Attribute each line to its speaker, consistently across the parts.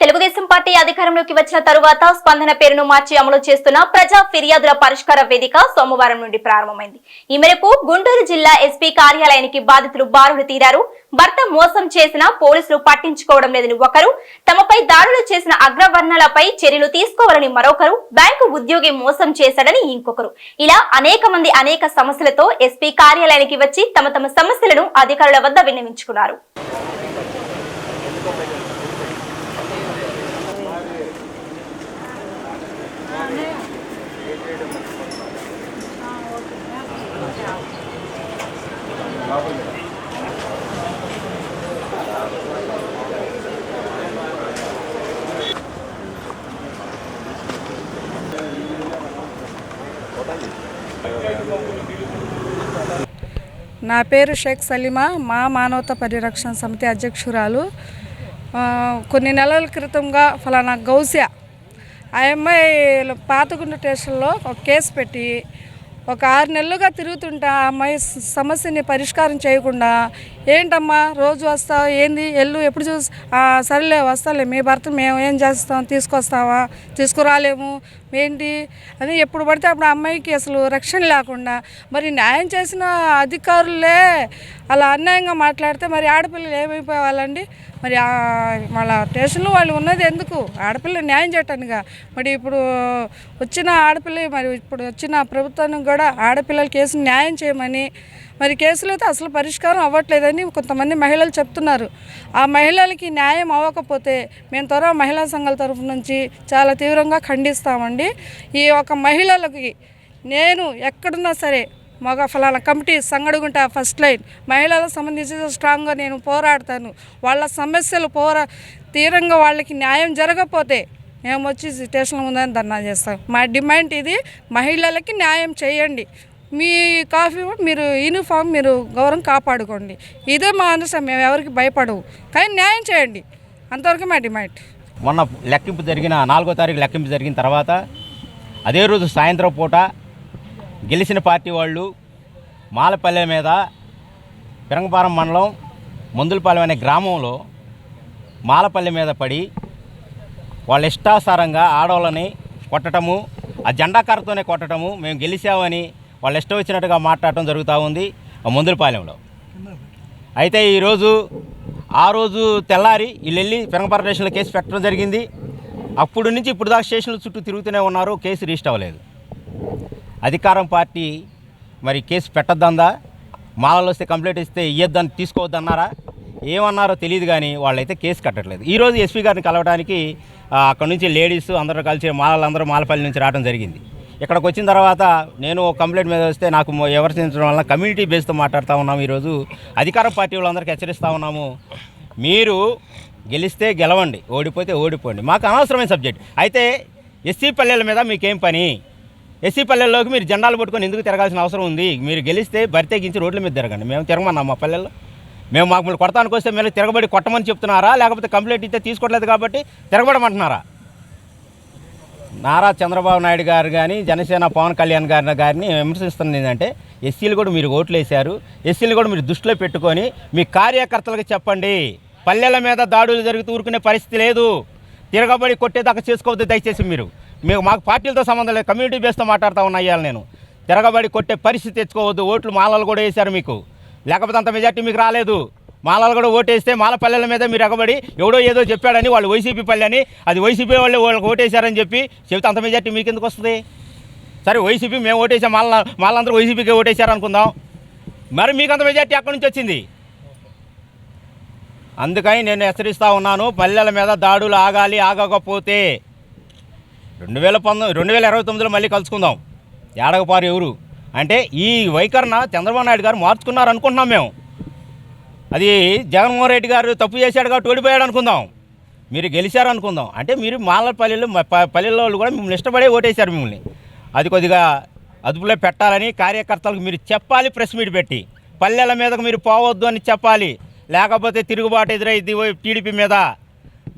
Speaker 1: Telugu Desam party అధికారంలోకి వచ్చిన తరువాత స్పందన పేరును మార్చి అమలు చేస్తున్న ప్రజా ఫిర్యాదుల పరిష్కార వేదిక సోమవారం నుండి ప్రారంభమైంది. ఈ మేరకు గుంటూరు జిల్లా ఎస్పీ కార్యాలయానికి బాధితులు బారులు తీరారు. భర్త మోసం చేసిన పోలీసులు పట్టించుకోవడం లేదని ఒకరు తమపై దాడులు చేసిన అగ్రవర్ణాలపై చర్యలు తీసుకోవాలని మరొకరు బ్యాంకు ఉద్యోగి మోసం చేశాడని ఇంకొకరు. ఇలా అనేక మంది అనేక సమస్యలతో ఎస్పీ కార్యాలయానికి వచ్చి తమ తమ సమస్యలను అధికారుల వద్ద విన్నవించుకున్నారు.
Speaker 2: నా పేరు షేక్ సలీమా మా మానవతా పరిరక్షణ సమితి అధ్యక్షురాలు. కొన్ని నెలల క్రితంగా ఫలానా గౌస్య ఆ అమ్మాయి పాతగుండ స్టేషన్లో ఒక కేసు పెట్టి ఒక ఆరు నెలలుగా తిరుగుతుంటా ఆ అమ్మాయి సమస్యని పరిష్కారం చేయకుండా ఏంటమ్మా రోజు వస్తావు ఏంది ఎల్లు ఎప్పుడు చూసి సరేలే వస్తాలే మీ భర్త మేము ఏం చేస్తాం తీసుకొస్తావా తీసుకురాలేము ఏంటి? అని ఎప్పుడు పడితే అప్పుడు అమ్మాయికి అసలు రక్షణ లేకుండా మరి న్యాయం చేసిన అధికారులే అలా అన్యాయంగా మాట్లాడితే మరి ఆడపిల్లలు ఏమైపోవాలండి? మరి వాళ్ళ స్టేషన్లో వాళ్ళు ఉన్నది ఎందుకు? ఆడపిల్ల న్యాయం చేయటానిగా మరి ఇప్పుడు వచ్చిన ఆడపిల్ల మరి ఇప్పుడు వచ్చిన ప్రభుత్వానికి కూడా ఆడపిల్లల కేసు న్యాయం చేయమని మరి కేసులు అయితే అసలు పరిష్కారం అవ్వట్లేదని కొంతమంది మహిళలు చెప్తున్నారు. ఆ మహిళలకి న్యాయం అవ్వకపోతే మేము త్వర మహిళా సంఘాల తరఫు నుంచి చాలా తీవ్రంగా ఖండిస్తామండి. ఈ ఒక మహిళలకి నేను ఎక్కడున్నా సరే మగ ఫలానా కమిటీ సంగడుగుంట ఫస్ట్ లైన్. మహిళలకు సంబంధించి స్ట్రాంగ్గా నేను పోరాడతాను. వాళ్ళ సమస్యలు పోరా తీవ్రంగా వాళ్ళకి న్యాయం జరగకపోతే మేము వచ్చి స్టేషన్ ముందని ధర్నా చేస్తాం. మా డిమాండ్ ఇది మహిళలకి న్యాయం చేయండి. మీ కాఫీ మీరు యూనిఫామ్ మీరు గౌరవం కాపాడుకోండి. ఇదే మా అనుసం మేము ఎవరికి భయపడవు. కానీ న్యాయం చేయండి. అంతవరకు మా డిమాండ్.
Speaker 3: మొన్న లెక్కింపు జరిగిన నాలుగో తారీఖు లెక్కింపు జరిగిన తర్వాత అదే రోజు సాయంత్రం పూట గెలిచిన పార్టీ వాళ్ళు మాలపల్లె మీద పిరంగపారం మండలం మందులపాలెం అనే గ్రామంలో మాలపల్లె మీద పడి వాళ్ళ ఇష్టాసారంగా ఆడవాళ్ళని కొట్టటము ఆ జెండాకారతోనే కొట్టడము మేము గెలిచామని వాళ్ళు ఇష్టం వచ్చినట్టుగా మాట్లాడటం జరుగుతూ ఉంది ఆ మందులపాలెంలో. అయితే ఈరోజు ఆ రోజు తెల్లారి వీళ్ళు వెళ్ళి స్టేషన్లో కేసు పెట్టడం జరిగింది. అప్పుడు నుంచి ఇప్పుడు దాకా స్టేషన్ల చుట్టూ తిరుగుతూనే ఉన్నారు కేసు రిజిస్టర్ అవ్వలేదు. అధికారం పార్టీ మరి కేసు పెట్టద్దందా? మాలలో వస్తే కంప్లైంట్ ఇస్తే ఇయ్యొద్దని తీసుకోవద్దన్నారా? ఏమన్నారో తెలియదు కానీ వాళ్ళైతే కేసు కట్టట్లేదు. ఈరోజు ఎస్పీ గారిని కలవడానికి అక్కడ నుంచి లేడీస్ అందరూ కలిసి మాలలందరూ మాలపల్లి నుంచి రావడం జరిగింది. ఇక్కడికి వచ్చిన తర్వాత నేను కంప్లైంట్ మీద వస్తే నాకు విమర్శించడం వల్ల కమ్యూనిటీ బేస్తో మాట్లాడుతూ ఉన్నాము ఈరోజు. అధికార పార్టీ వాళ్ళందరికీ హెచ్చరిస్తూ ఉన్నాము. మీరు గెలిస్తే గెలవండి ఓడిపోతే ఓడిపోండి. మాకు అనవసరమైన సబ్జెక్ట్ అయితే ఎస్సీ పల్లెల మీద మీకేం పని? ఎస్సీ పల్లెల్లోకి మీరు జెండాలు పట్టుకొని ఎందుకు తిరగాల్సిన అవసరం ఉంది? మీరు గెలిస్తే బరితెగించి రోడ్ల మీద తిరగండి. మేము తిరగమన్నాం మా పల్లెల్లో. మేము మాకు మీరు కొడతానికి వస్తే మీరు తిరగబడి కొట్టమని చెప్తున్నారా? లేకపోతే కంప్లైంట్ ఇస్తే తీసుకోవట్లేదు కాబట్టి తిరగబడమంటున్నారా? నారా చంద్రబాబు నాయుడు గారు కానీ జనసేన పవన్ కళ్యాణ్ గారిని గారిని విమర్శిస్తుంది ఏంటంటే ఎస్సీలు కూడా మీరు ఓట్లు వేశారు ఎస్సీలు కూడా మీరు దృష్టిలో పెట్టుకొని మీ కార్యకర్తలకు చెప్పండి. పల్లెల మీద దాడులు జరుగుతూ ఊరుకునే పరిస్థితి లేదు. తిరగబడి కొట్టేదాకా చేసుకోవద్దు దయచేసి మీరు. మీకు మాకు పార్టీలతో సంబంధం లేదు. కమ్యూనిటీ బేస్తో మాట్లాడుతూ ఉన్నాయ్యాలి నేను. తిరగబడి కొట్టే పరిస్థితి తెచ్చుకోవద్దు. ఓట్లు మాలలు కూడా వేశారు మీకు. లేకపోతే అంత మెజార్టీ మీకు రాలేదు. మాలలు కూడా ఓటేస్తే మాల పల్లెల మీద మీరు ఎగబడి ఎవడో ఏదో చెప్పాడని వాళ్ళు వైసీపీ పల్లె అని అది వైసీపీ వాళ్ళు వాళ్ళకి ఓటేశారని చెప్పి చెబితే అంత మెజార్టీ మీకు ఎందుకు వస్తుంది? సరే వైసీపీ మేము ఓటేసాం మాల మాలందరూ వైసీపీకి ఓటేశారు అనుకుందాం. మరి మీకు అంత మెజార్టీ అక్కడి నుంచి వచ్చింది? అందుకని నేను హెచ్చరిస్తూ ఉన్నాను పల్లెల మీద దాడులు ఆగాలి ఆగకపోతే రెండు వేల పంతొమ్మిది రెండు వేల ఇరవై తొమ్మిదిలో మళ్ళీ కలుసుకుందాం. ఏడగపారు ఎవరు? అంటే ఈ వైఖరణ చంద్రబాబు నాయుడు గారు మార్చుకున్నారు అనుకుంటున్నాం మేము. అది జగన్మోహన్ రెడ్డి గారు తప్పు చేశాడు కాబట్టి ఓడిపోయాడు అనుకుందాం. మీరు గెలిచారు అనుకుందాం. అంటే మీరు మాలపల్లిలో పల్లెల్లో వాళ్ళు కూడా మిమ్మల్ని ఇష్టపడే ఓటేశారు మిమ్మల్ని. అది కొద్దిగా అదుపులో పెట్టాలని కార్యకర్తలకు మీరు చెప్పాలి ప్రెస్ మీట్ పెట్టి. పల్లెల మీదకు మీరు పోవద్దు అని చెప్పాలి. లేకపోతే తిరుగుబాటు ఎదురైద్ది టీడీపీ మీద.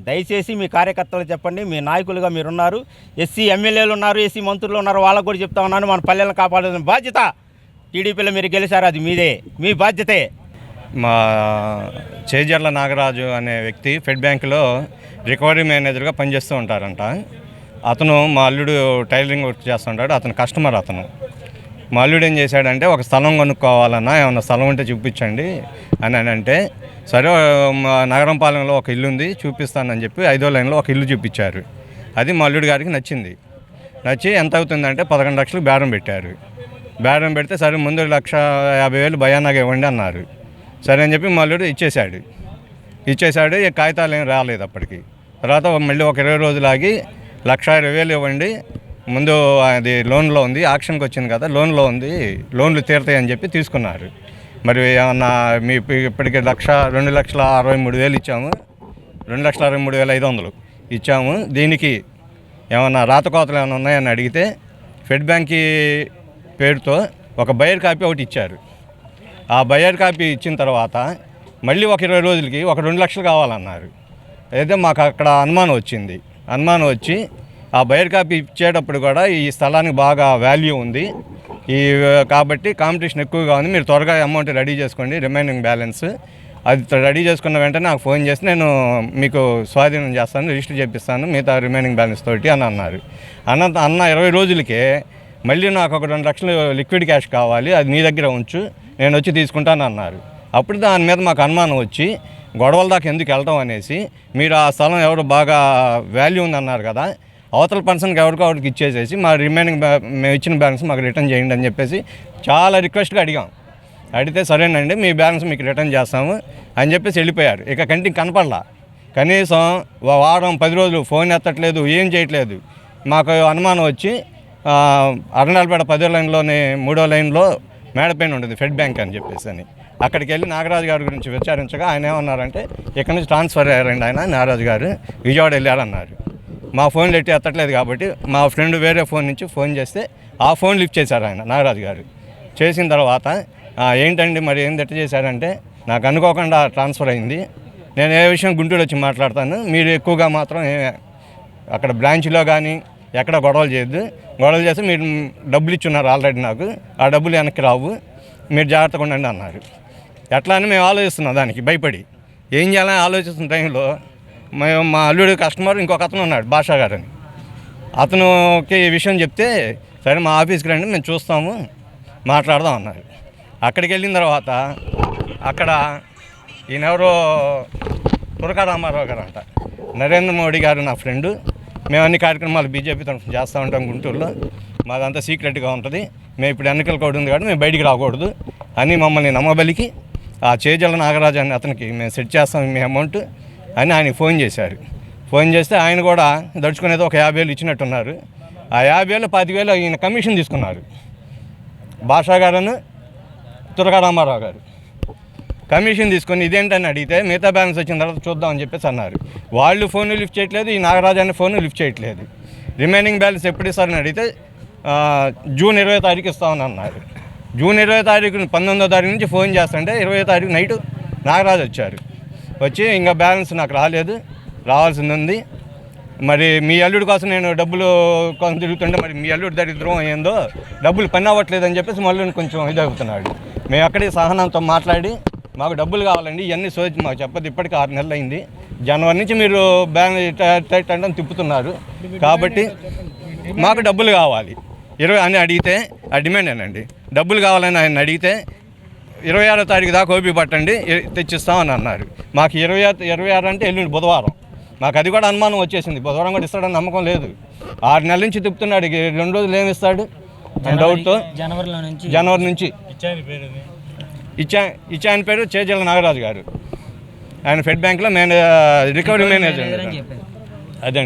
Speaker 3: దయచేసి మీ కార్యకర్తలు చెప్పండి. మీ నాయకులుగా మీరున్నారు. ఎస్సీ ఎమ్మెల్యేలు ఉన్నారు ఎస్సీ మంత్రులు ఉన్నారు. వాళ్ళకు కూడా చెప్తా ఉన్నాను. మన పల్లెలను కాపాడాల్సిన బాధ్యత. టీడీపీలో మీరు గెలిచారు అది మీదే. మీ బాధ్యతే.
Speaker 4: మా చేజర్ల నాగరాజు అనే వ్యక్తి ఫెడ్ బ్యాంకులో రికవరీ మేనేజర్గా పనిచేస్తూ ఉంటారంట. అతను మా అల్లుడు టైలరింగ్ వర్క్ చేస్తుంటాడు అతను కస్టమర్ అతను. మా అల్లుడు ఏం చేశాడంటే ఒక స్థలం కొనుక్కోవాలన్నా ఏమన్నా స్థలం ఉంటే చూపించండి అని అని అంటే సరే మా నగరంపాలెంలో ఒక ఇల్లు ఉంది చూపిస్తానని చెప్పి ఐదో లైన్లో ఒక ఇల్లు చూపించారు. అది మా అల్లుడు గారికి నచ్చింది. నచ్చి ఎంత అవుతుందంటే పదకొండు లక్షలు బేరం పెట్టారు. బేరం పెడితే సరే ముందు లక్ష యాభై వేలు భయానాగా ఇవ్వండి అన్నారు. సరే అని చెప్పి మళ్ళీ ఇచ్చేశాడు. ఇచ్చేశాడు ఈ కాగితాలు ఏం రాలేదు అప్పటికి. తర్వాత మళ్ళీ ఒక ఇరవై రోజులు ఆగి లక్ష ఇరవై వేలు ఇవ్వండి ముందు అది లోన్లో ఉంది ఆక్షన్కి వచ్చింది కదా లోన్లో ఉంది లోన్లు తీరుతాయి అని చెప్పి తీసుకున్నారు. మరి ఏమన్నా మీ ఇప్పటికి లక్ష రెండు లక్షల అరవై మూడు వేలు ఇచ్చాము. రెండు లక్షల అరవై మూడు వేల ఐదు వందలు ఇచ్చాము. దీనికి ఏమన్నా రాతకోతలు ఏమైనా ఉన్నాయని అడిగితే ఫెడ్ బ్యాంక్ పేరుతో ఒక బయర్ కాపీ ఒకటి ఇచ్చారు. ఆ బయర్ కాపీ ఇచ్చిన తర్వాత మళ్ళీ ఒక ఇరవై రోజులకి ఒక రెండు లక్షలు కావాలన్నారు. అయితే మాకు అక్కడ అనుమానం వచ్చింది. అనుమానం వచ్చి ఆ బయర్ కాపీ ఇచ్చేటప్పుడు కూడా ఈ స్థలానికి బాగా వాల్యూ ఉంది. ఈ కాబట్టి కాంపిటీషన్ ఎక్కువగా ఉంది. మీరు త్వరగా అమౌంట్ రెడీ చేసుకోండి. రిమైనింగ్ బ్యాలెన్స్ అది రెడీ చేసుకున్న వెంటనే నాకు ఫోన్ చేసి నేను మీకు స్వాధీనం చేస్తాను రిజిస్టర్ చేపిస్తాను మిగతా రిమైనింగ్ బ్యాలెన్స్ తోటి అని అన్నారు. అన్న అన్న ఇరవై రోజులకే మళ్ళీ నాకు ఒక రెండు లక్షలు లిక్విడ్ క్యాష్ కావాలి అది నీ దగ్గర ఉంచు నేను వచ్చి తీసుకుంటాను అన్నారు. అప్పుడు దాని మీద మాకు అనుమానం వచ్చి గొడవల దాకా ఎందుకు వెళ్తాం అనేసి మీరు ఆ స్థలం ఎవరు బాగా వాల్యూ ఉందన్నారు కదా అవతల పర్సన్కి ఎవరికో ఎవరికి ఇచ్చేసేసి మా రిమైనింగ్ మేము ఇచ్చిన బ్యాలెన్స్ మాకు రిటర్న్ చేయండి అని చెప్పేసి చాలా రిక్వెస్ట్గా అడిగాం. అడిగితే సరేనండి మీ బ్యాలెన్స్ మీకు రిటర్న్ చేస్తాము అని చెప్పేసి వెళ్ళిపోయారు. ఇక కంటికి కనపడలా. కనీసం వా- వారం పది రోజులు ఫోన్ ఎత్తట్లేదు ఏం చేయట్లేదు. మాకు అనుమానం వచ్చి అరణాలపేట పదో లైన్లోని మూడో లైన్లో మేడపైన ఉంటుంది ఫెడ్ బ్యాంక్ అని చెప్పేసి అని. అక్కడికి వెళ్ళి నాగరాజు గారి గురించి విచారించగా ఆయన ఏమన్నారంటే ఇక్కడ నుంచి ట్రాన్స్ఫర్ అయ్యారండి ఆయన నాగరాజు గారు విజయవాడ వెళ్ళారన్నారు. మా ఫోన్లు ఎట్టి ఎత్తట్లేదు కాబట్టి మా ఫ్రెండ్ వేరే ఫోన్ నుంచి ఫోన్ చేస్తే ఆ ఫోన్ లిఫ్ట్ చేశారు ఆయన నాగరాజు గారు. చేసిన తర్వాత ఏంటండి మరి ఏం ఎట్ట చేశారంటే నాకు అనుకోకుండా ట్రాన్స్ఫర్ అయింది. నేను ఏ విషయం గుంటూరు వచ్చి మాట్లాడతాను. మీరు ఎక్కువగా మాత్రం అక్కడ బ్రాంచ్లో కానీ ఎక్కడ గొడవలు చేయొద్దు. గొడవలు చేస్తే మీరు డబ్బులు ఇచ్చున్నారు ఆల్రెడీ నాకు. ఆ డబ్బులు వెనక్కి రావు. మీరు జాగ్రత్తగా ఉండండి అన్నారు. ఎట్లా అని మేము ఆలోచిస్తున్నాం దానికి భయపడి. ఏం చేయాలని ఆలోచిస్తున్న టైంలో మేము మా అల్లుడు కస్టమర్ ఇంకొక అతను ఉన్నాడు భాషా గారు అని అతనుకి ఈ విషయం చెప్తే సరే మా ఆఫీస్కి రండి మేము చూస్తాము మాట్లాడదాం అన్నారు. అక్కడికి వెళ్ళిన తర్వాత అక్కడ ఈయనెవరో తురకా రామారావు గారు అంట నరేంద్ర మోడీ గారు నా ఫ్రెండు. మేము అన్ని కార్యక్రమాలు బీజేపీ తరఫున చేస్తూ ఉంటాం గుంటూరులో. మాదంతా సీక్రెట్గా ఉంటుంది. మేము ఇప్పుడు ఎన్నికల కూడా ఉంది కాబట్టి మేము బయటికి రాకూడదు. అని మమ్మల్ని నమ్మబలికి ఆ చేజల నాగరాజు అని అతనికి మేము సెట్ చేస్తాం మీ అమౌంట్ అని ఆయనకి ఫోన్ చేశారు. ఫోన్ చేస్తే ఆయన కూడా దడుచుకునేది ఒక యాభై వేలు ఇచ్చినట్టున్నారు. ఆ యాభై వేలు పదివేలు వేలు ఈయన కమిషన్ తీసుకున్నారు. భాషా గారను తురగా రామారావు గారు. కమిషన్ తీసుకొని ఇదేంటని అడిగితే మిగతా బ్యాలెన్స్ వచ్చిన తర్వాత చూద్దామని చెప్పేసి అన్నారు. వాళ్ళు ఫోన్ లిఫ్ట్ చేయట్లేదు ఈ నాగరాజు అనే ఫోన్ లిఫ్ట్ చేయట్లేదు. రిమైనింగ్ బ్యాలెన్స్ ఎప్పుడు ఇస్తారని అడిగితే జూన్ ఇరవై తారీఖు ఇస్తామని అన్నారు. జూన్ ఇరవై తారీఖు పంతొమ్మిదో తారీఖు నుంచి ఫోన్ చేస్తుంటే ఇరవై తారీఖు నైట్ నాగరాజు వచ్చారు. వచ్చి ఇంకా బ్యాలెన్స్ నాకు రాలేదు రావాల్సింది ఉంది మరి మీ అల్లుడి కోసం నేను డబ్బులు కోసం తిరుగుతుంటే మరి మీ అల్లుడి దరిద్రం ఏందో డబ్బులు పని అవ్వట్లేదు అని చెప్పేసి మళ్ళీ కొంచెం ఇది అవుతున్నాడు మేము అక్కడే సహనంతో మాట్లాడి మాకు డబ్బులు కావాలండి ఇవన్నీ సోచి మాకు చెప్పదు. ఇప్పటికి ఆరు నెలలు అయింది. జనవరి నుంచి మీరు బ్యాంక్ అంటే తిప్పుతున్నారు. కాబట్టి మాకు డబ్బులు కావాలి. ఇరవై అని అడిగితే ఆ డిమాండ్ ఏనండి. డబ్బులు కావాలని ఆయన అడిగితే ఇరవై ఆరో తారీఖు దాకా ఓపి పట్టండి తెచ్చిస్తామని అన్నారు. మాకు ఇరవై ఆరు ఇరవై ఆరు అంటే ఎల్లుండి బుధవారం. మాకు అది కూడా అనుమానం వచ్చేసింది. బుధవారం కూడా ఇస్తాడని నమ్మకం లేదు. ఆరు నెలల నుంచి తిప్పుతున్నాడు. రెండు రోజులు ఏమి ఇస్తాడు? డౌట్తో
Speaker 5: నుంచి
Speaker 4: జనవరి నుంచి. ఇచ్చా ఇచ్చా ఆయన పేరు చేజల నాగరాజు గారు. ఆయన ఫెడ్ బ్యాంక్లో మేనే రికవరీ మేనేజర్ అదండి